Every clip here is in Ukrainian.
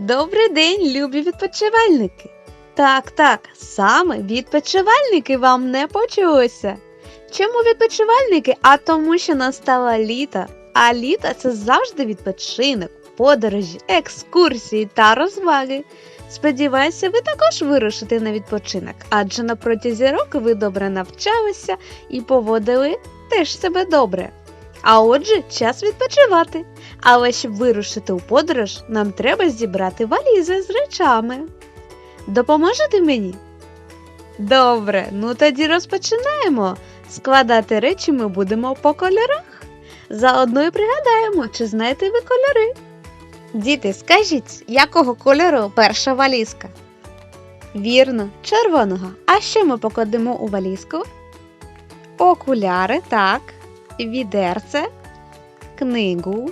Добрий день, любі відпочивальники! Так, так, саме відпочивальники вам не почулося. Чому відпочивальники? А тому, що настало літо. А літо це завжди відпочинок, подорожі, екскурсії та розваги. Сподіваюся, ви також вирушите на відпочинок, адже на протязі року ви добре навчалися і поводили теж себе добре. А отже, час відпочивати. Але щоб вирушити у подорож, нам треба зібрати валізи з речами. Допоможете мені? Добре, ну тоді розпочинаємо. Складати речі ми будемо по кольорах. Заодно і пригадаємо, чи знаєте ви кольори. Діти, скажіть, якого кольору перша валізка? Вірно, червоного. А що ми покладемо у валізку? Окуляри, так, відерце, книгу,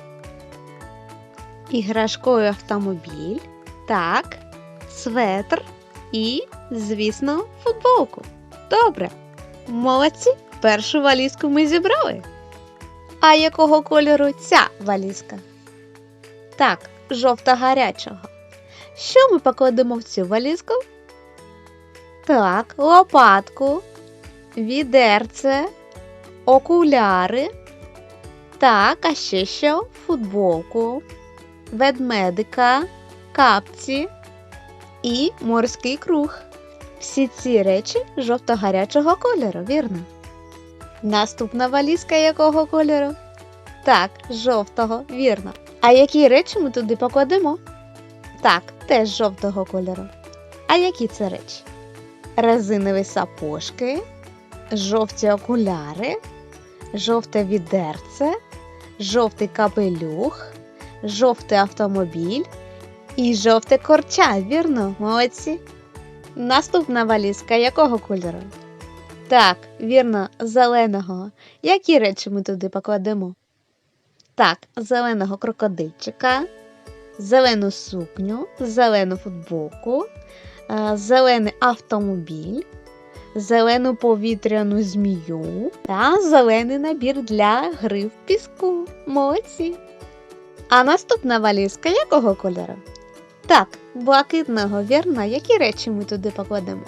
іграшковий автомобіль, так, светр і, звісно, футболку. Добре. Молодці, першу валізку ми зібрали. А якого кольору ця валізка? Так, жовто-гарячого. Що ми покладемо в цю валізку? Так, лопатку, відерце, окуляри. Так, а ще що? Футболку, ведмедика, капці і морський круг. Всі ці речі жовто-гарячого кольору, вірно? Наступна валізка якого кольору? Так, жовтого, вірно. А які речі ми туди покладемо? Так, теж жовтого кольору. А які це речі? Резинові сапожки, жовті окуляри, жовте відерце, жовтий капелюх, жовтий автомобіль і жовте корча, вірно, молодці. Наступна валізка якого кольору? Так, вірно, зеленого. Які речі ми туди покладемо? Так, зеленого крокодильчика, зелену сукню, зелену футболку, е, зелений автомобіль, зелену повітряну змію та зелений набір для гри в піску. Молодці. А наступна валізка якого кольору? Так, блакитного, вірно, які речі ми туди покладемо?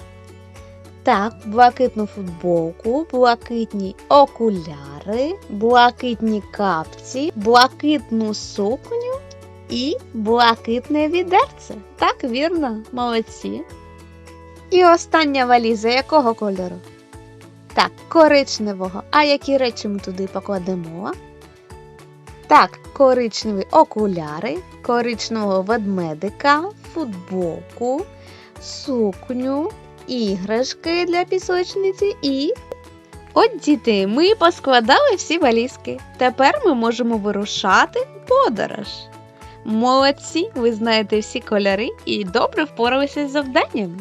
Так, блакитну футболку, блакитні окуляри, блакитні капці, блакитну сукню і блакитне відерце. Так, вірно, молодці. І остання валіза якого кольору? Так, коричневого. А які речі ми туди покладемо? Так, коричневі окуляри, коричневого ведмедика, футболку, сукню, іграшки для пісочниці і. От діти, ми поскладали всі валізки. Тепер ми можемо вирушати в подорож. Молодці, ви знаєте всі кольори і добре впоралися з завданням.